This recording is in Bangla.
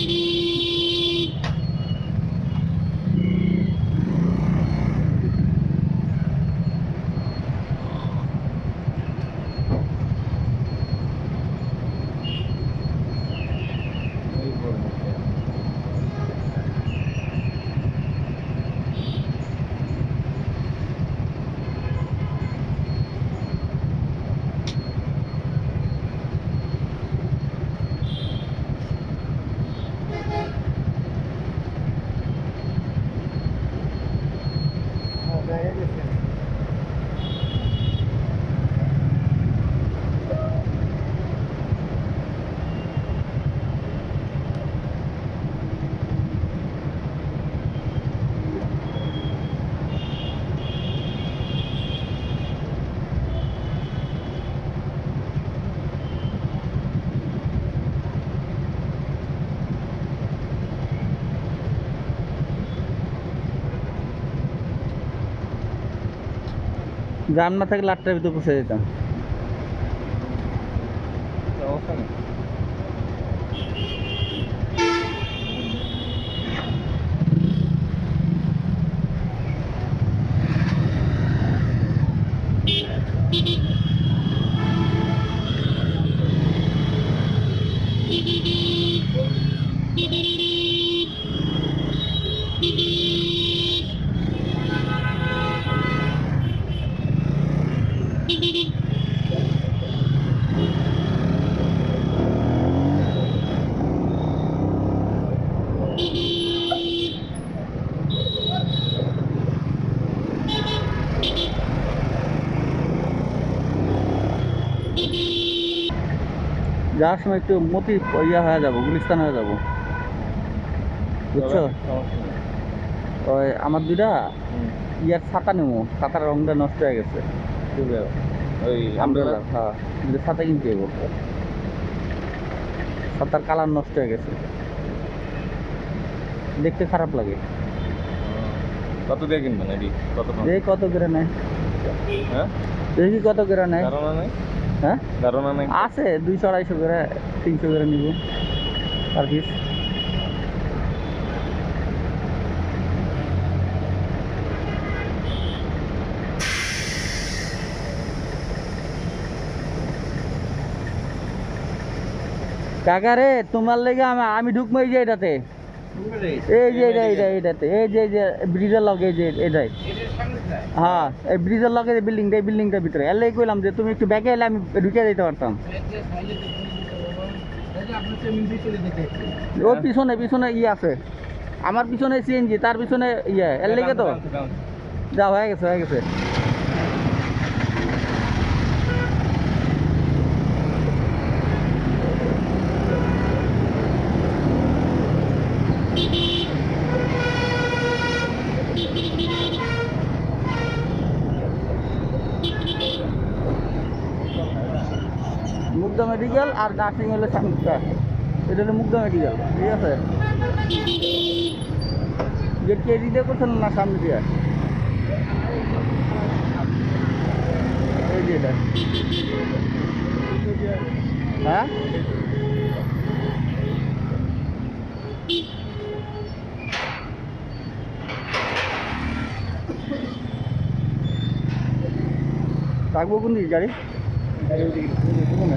Thank you. That is জাম না থাকলে আটটার ভিতরে পৌঁছে যেতাম। সমস্যা নেই যাওয়ার সময় একটু মতি ইয়া হয়ে যাব গুলিস্তান হয়ে যাব। বুঝছ? ওই আমার দুইটা হুম। ইয়ার ছাতা নেব ছাতার রংটা নষ্ট হয়ে গেছে। ওই আমব্রেলা হ্যাঁ। কিন্তু ছাতা কিনতে হইব। ছাতার কালার নষ্ট হয়ে গেছে। দেখতে খারাপ লাগে। কত দিয়ে কিনবেন কত দাম? দেখি কত করে নেয়। হ্যাঁ? দেখি কত করে নেয়। ধারণা নেই? হ্যাঁ? ধারণা নেই? আছে দুইশো আড়াইশো করে তিনশো করে নিব। Per piece. কাকা রে তোমার লেগে আমি আমি ঢুকবো এই যে এটাতে। এই যে এটা এটা এটাতে। এই যে যে ব্রিজের লগে এই যে এটাই। হ্যাঁ এই ব্রিজের লগে যে বিল্ডিংটা এই বিল্ডিংটার ভিতরে। এর লেগে কইলাম যে তুমি একটু ব্যাকে এলে আমি ঢুকে দিতে পারতাম। ওর পিছনে পিছনে ইয়ে আছে। আমার পিছনে সিএনজি তার পিছনে ইয়ে। এর লেগে তো? যা হয়ে গেছে হয়ে গেছে। মুগ্ধা মেডিকেল আর নার্সিং হলে সামটা এটা হলো মুগ্ধা মেডিকেল ঠিক আছে? গেট কে দিতে করছেন না সামনে দিয়ে। এই হ্যাঁ? থাকব কোন দিকে গাড়ি?